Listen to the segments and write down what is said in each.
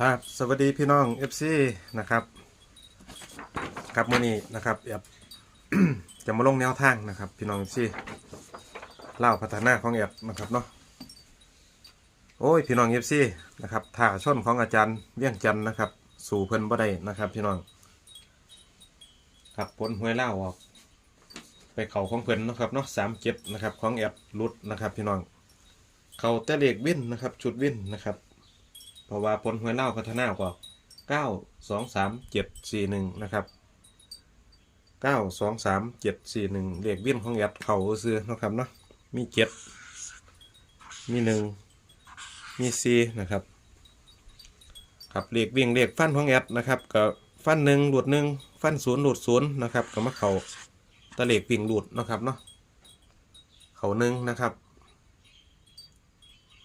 ครับสวัสดีพี่น้อง FC นะครับ ครับมื้อนี้นะครับแอบ จะมาลงแนวทางนะครับ พี่น้อง FC เล่าพัฒนาของแอบนะครับเนาะโอ้ยพี่น้อง FC นะครับท่าช่นของอาจารย์เวียงจันนะครับ สู่เพิ่นบ่ได้นะครับ พี่น้อง ครับผลหวยเล่าออกไปเขาของเพิ่นนะครับเนาะสามเจ็ดนะครับ ของแอบรุดนะครับ พี่น้องเขาแต่เลขวินนะครับ ชุดวินนะครับ เพราะว่าผลหวยเล่าพัฒนาก็เก้าสองสามเจ็ดสี่หนึ่งนะครับเก้าสองสามเจ็ดสี่หนึ่งเลขวิ่นของแอดเข่าซื้อนะครับเนาะมีเจ็ดมีหนึ่งมีสี่นะครับครับเลขวิ่งเลขฟันของแอดนะครับก็ฟันหนึ่งหลุดหนึ่งฟันศูนย์หลุดศูนย์นะครับก็มาเขาตะเลขวิ่งหลุดนะครับเนาะเข่าหนึ่งนะครับ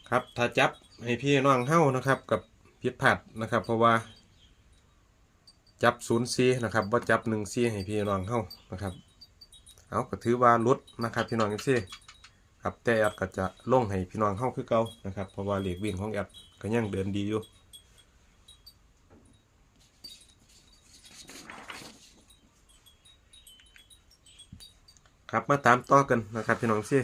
ครับถ้าจับ ให้พี่น้องเฮ้านะครับ กับพิษผัดนะครับ เพราะว่า จับศูนย์ซีนะครับว่าจับหนึ่งซีให้พี่น้องเฮ้านะครับ เอาก็ถือว่าลดนะครับ พี่น้องซีครับแต่แอดก็จะลงให้พี่น้องเฮ้าคือเก่านะครับเพราะว่าเหล็กวิ่งของแอดก็ยังเดินดีอยู่ครับมาตามต่อกันนะครับพี่น้องซี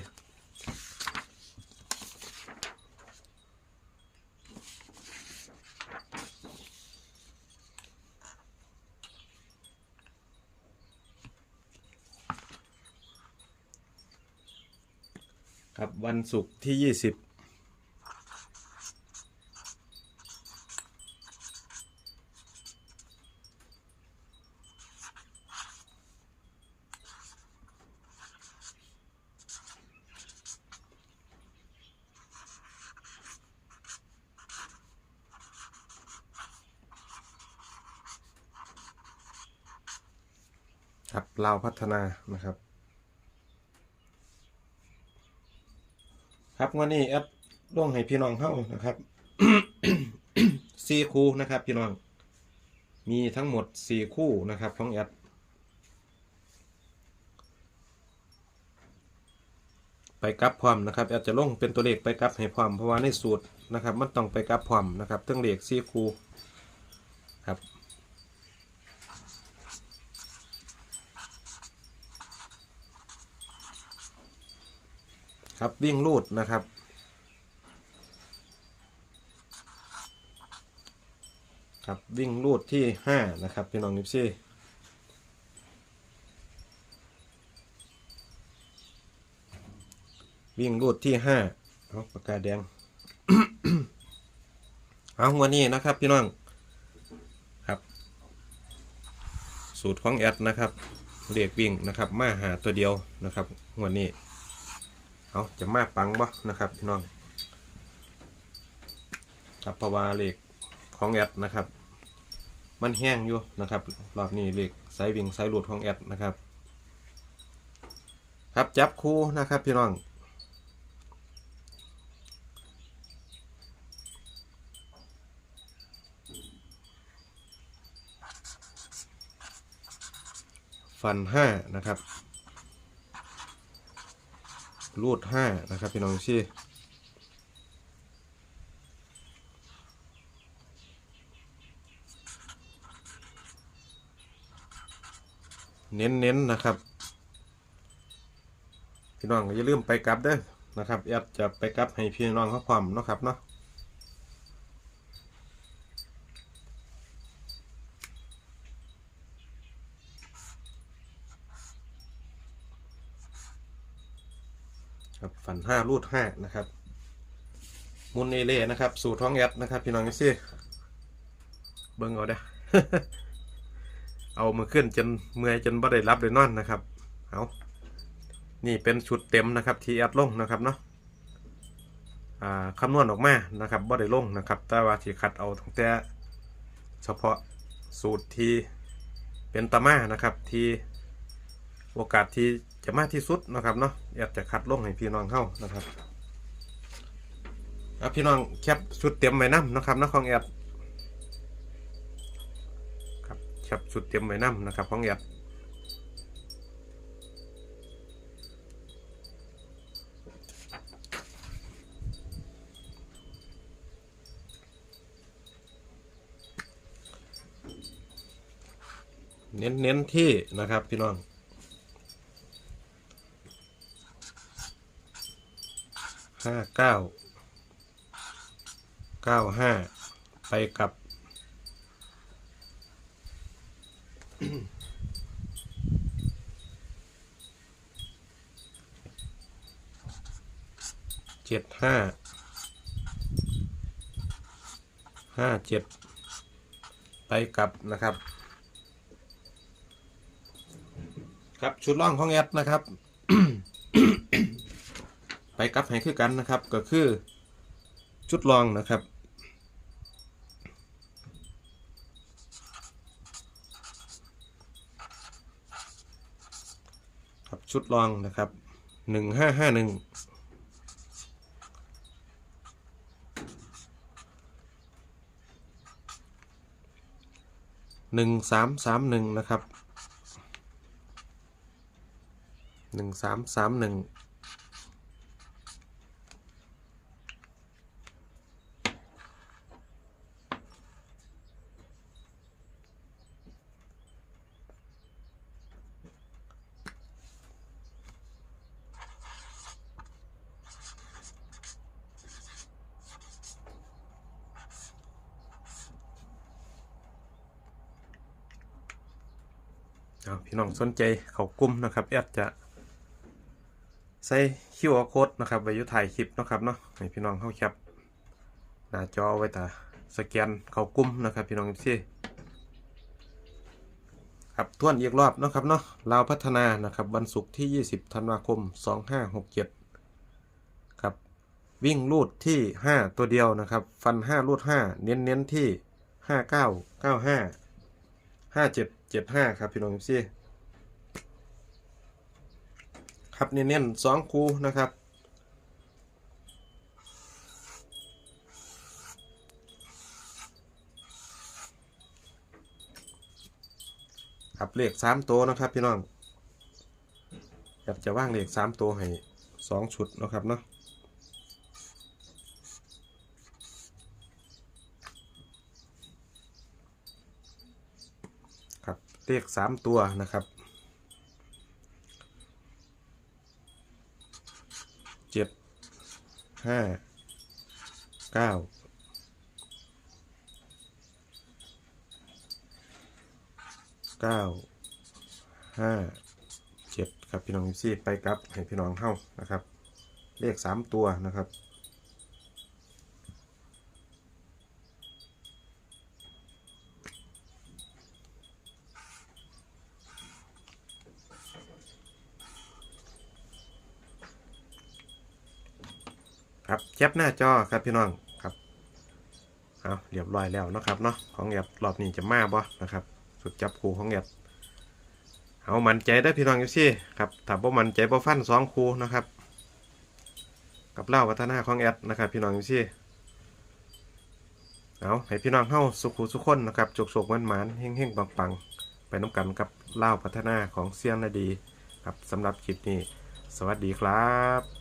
ครับวันศุกร์ที่ยี่สิบครับลาพัฒนานะครับ ครับวันนี้แอดล่วงให้พี่น้องเข้านะครับสี่คู่นะครับ พี่น้อง มีทั้งหมดสี่คู่นะครับของแอดไปกลับพร้อมนะครับแอดจะลงเป็นตัวเลขไปกลับให้พร้อมเพราะว่าในสูตรนะครับ มันต้องไปกลับพร้อมนะครับทั้งเลขสี่คู่ครับ ครับวิ่งลูดนะครับ ครับวิ่งลูดที่ห้านะครับพี่น้องนิปซี่วิ่งลูดที่ห้าเอาปากกาแดง เอาวันนี้นะครับพี่น้อง ครับ สูตรของแอดนะครับเรียกวิ่งนะครับ มาหาตัวเดียวนะครับวันนี้ เอาจะมาปังบ่นะครับพี่น้องครับเพราะว่าเหล็กของแอดนะครับ มันแห้งอยู่นะครับรอบนี้เหล็กไซวิ่งไซหลุดของแอดนะครับ ครับจับคู่นะครับพี่น้องฟันห้านะครับ รูดห้านะครับพี่น้องชี่เน้นๆนนะครับ พี่น้องอย่าลืมไปกลับเด้อนะครับแอดจะไปกลับให้พี่น้องเขาความนะครับเนาะ ครับฝันห้ารูดห้านะครับมุนเอเล่นะครับ สู่ท้องแอดนะครับ พี่น้องซี่เบิ่งเอาเด้อเอามือขึ้นจนเมื่อยจนบ่ได้รับเลยนอนนะครับเอานี่เป็นชุดเต็มนะครับที่แอดลงนะครับเนาะคำนวณออกมานะครับบ่ได้ลงนะครับ แต่ว่าที่คัดเอาตั้งแต่เฉพาะสูตรที่เป็นตามานะครับที่โอกาสที่ จะมากที่สุดนะครับเนาะแอบจะคัดลงให้พี่น้องเข้านะครับอพี่น้องแคปชุดเต็มไว้น้ำนะครับนะของแอบครับแคปชุดเต็มไว้น้ำนะครับของแอบเน้นๆที่นะครับพี่น้อง ห้าเก้าเก้าห้าไปกับเจ็ดห้าห้าเจ็ดไปกลับนะครับ ครับ ชุดล่องของแอดนะครับ ไปกลับให้คือกันนะครับ ก็คือชุดลองนะครับ ครับชุดลองนะครับหนึ่งห้าห้าหนึ่งหนึ่งสามสามหนึ่งนะครับหนึ่งสามสามหนึ่ง เอาพี่น้องสนใจเขากลุ่มนะครับแอดจะใส่ QR code นะครับไว้ยุถ่ายคลิปนะครับเนาะให้พี่น้องเข้าแคปหน้าจอไว้ตาสแกนเขากลุ่มนะครับ พี่น้องพี่ครับทวนอีกรอบนะครับเนาะลาวพัฒนานะครับวันศุกร์ที่ 20ธันวาคม 2567ครับวิ่งลูดที่ 5 ตัวเดียวนะครับ ฟัน5ลูด 5 เน้นเน้นที่ 59 95 ห้าเจ็ดเจ็ดห้าครับพี่น้องซี่ครับเน้นๆสองคูนะครับครับเลขสามตัวนะครับพี่น้องอยากจะว่างเลขสามตัวให้สองชุดนะครับเนาะครับ เลขสามตัวนะครับเจ็ดห้าเก้าเก้าห้าเจ็ดครับพี่น้องซีไปครับให้พี่น้องเข้านะครับ เลขสามตัวนะครับ ครับแคปหน้าจอครับพี่น้องครับเอาเรียบร้อยแล้วนะครับเนาะของแอบรอบนี้จะมาบ่นะครับ สุดจับคู่ของแอบเอามันใจได้พี่น้องอยู่สิครับถ้าบ่มันใจบ่ฟันสองคู่นะครับ กับเล่าวัฒนาของแอดนะครับ พี่น้องอยู่สิเอาให้พี่น้องเข้าสุขุสุขคนนะครับจกจกมันหมานเฮงเฮงปังปังไปน้ำกันกับเล่าพัฒนาของเซียนนาดี ครับสำหรับคลิปนี้ สวัสดีครับ